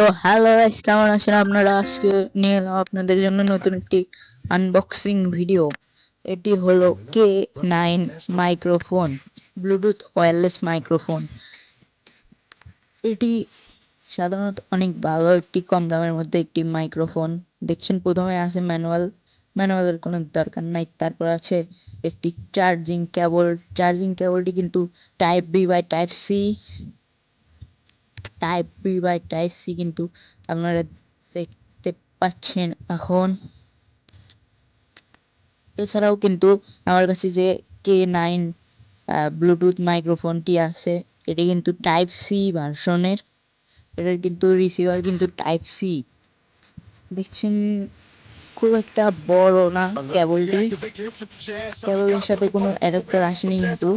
তো হ্যালো কেমন আছেন আপনারা? আজকে নিয়ে এলাম আপনাদের জন্য নতুন একটি আনবক্সিং ভিডিও এটি হলো K nine microphone bluetooth wireless microphone এটি সাধারণত অনেক ভালো একটি, কম দামের মধ্যে একটি মাইক্রোফোন দেখছেন, প্রথমে আছে ম্যানুয়াল ম্যানুয়ালের কোনো দরকার নাই। তারপর আছে একটি চার্জিং কেবল চার্জিং কেবলটি কিন্তু type B by type C type B by type C কিন্তু আপনারা দেখতে পাচ্ছেন এখন। এছাড়াও কিন্তু আমার কাছে যে কে নাইন ব্লুটুথ মাইক্রোফোনটি আছে, এটি কিন্তু টাইপ সি ভার্সনের এটার কিন্তু রিসিভার কিন্তু টাইপ সি দেখছেন খুব একটা বড় না কেবলটি কেবলের সাথে কোনো অ্যাডাপ্টার আসেনি কিন্তু।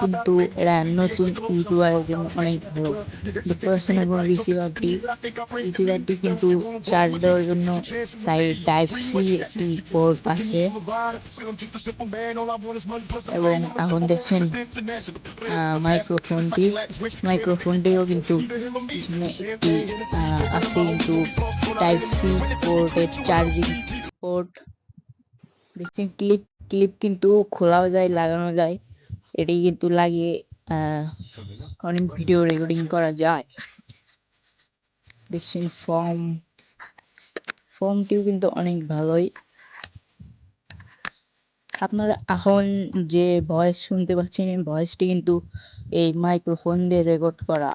কিন্তু এরা নতুন ইউটিউবারের জন্য অনেক ভালো। দেখতে পাচ্ছেন এবং রিসিভারটি রিসিভারটি কিন্তু চার্জ দেওয়ার জন্য সাইড টাইপ সি একটি পোর্ট আছে। এবং এখন দেখছেন মাইক্রোফোনটি মাইক্রোফোনটিও কিন্তু আছে কিন্তু টাইপ সি পোর্টের চার্জিং পোর্ট দেখছেন ক্লিপ ক্লিপ কিন্তু খোলাও যায়, লাগানো যায়। এটি কিন্তু লাগিয়ে অনেক ভিডিও রেকর্ডিং করা যায়। দেখছেন ফর্ম ফর্মটিও কিন্তু অনেক ভালোই। আপনারা এখন যে ভয়েস শুনতে পাচ্ছেন ভয়েসটি কিন্তু এই মাইক্রোফোন দিয়ে রেকর্ড করা।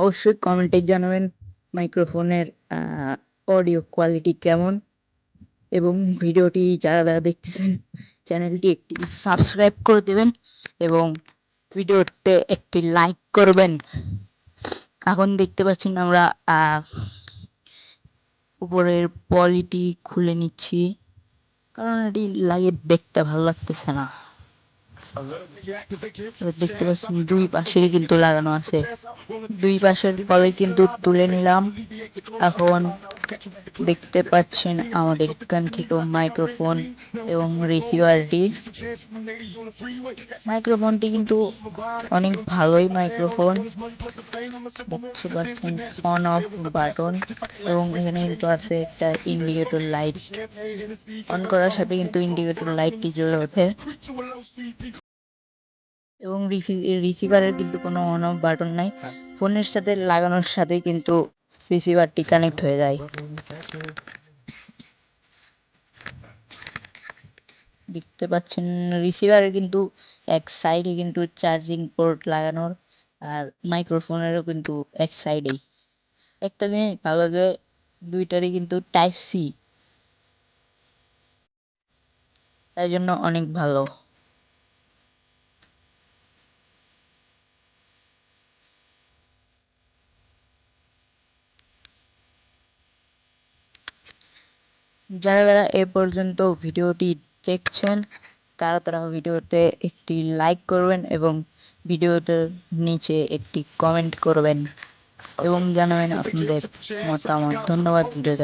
অবশ্যই কমেন্টে জানাবেন মাইক্রোফোনের অডিও কোয়ালিটি কেমন? এবং ভিডিওটি যারা যারা দেখতেছেন, চ্যানেলটি একটি সাবস্ক্রাইব করে দেবেন এবং ভিডিওতে একটি লাইক করবেন। এখন দেখতে পাচ্ছেন আমরা উপরের পলিটি খুলে নিচ্ছি। কারণ এটি লাগিয়ে দেখতে ভালো লাগতেছে না। দেখতে পাচ্ছেন দুই পাশে কিন্তু লাগানো আছে। দুই পাশের পলে কিন্তু তুলে নিলাম। এখন দেখতে পাচ্ছেন আমাদের এখান মাইক্রোফোন এবং রিসিভারটি মাইক্রোফোনটি কিন্তু অনেক ভালোই মাইক্রোফোন। দেখতে পাচ্ছেন অন, অফ বাটন এবং এখানে কিন্তু আছে একটা ইন্ডিকেটর লাইট। অন করার সাথে কিন্তু ইন্ডিকেটর লাইটটি জ্বলে ওঠে। এবং রিসিভারের কিন্তু কোনো অন, অফ বাটন নাই। ফোনের সাথে লাগানোর সাথে কিন্তু রিসিভারটি কানেক্ট হয়ে যায়। দেখতে পাচ্ছেন রিসিভারের কিন্তু এক সাইডে কিন্তু চার্জিং পোর্ট লাগানোর আর মাইক্রোফোনেরও কিন্তু এক সাইডেই একটা জিনিস ভালো যে, দুইটারই কিন্তু টাইপ সি তাই জন্য অনেক ভালো। যারা যারা এ পর্যন্ত ভিডিওটি দেখছেন, তারা তারা ভিডিওতে একটি লাইক করবেন এবং ভিডিওটার নিচে একটি কমেন্ট করবেন এবং জানাবেন আপনাদের মতামত। ধন্যবাদ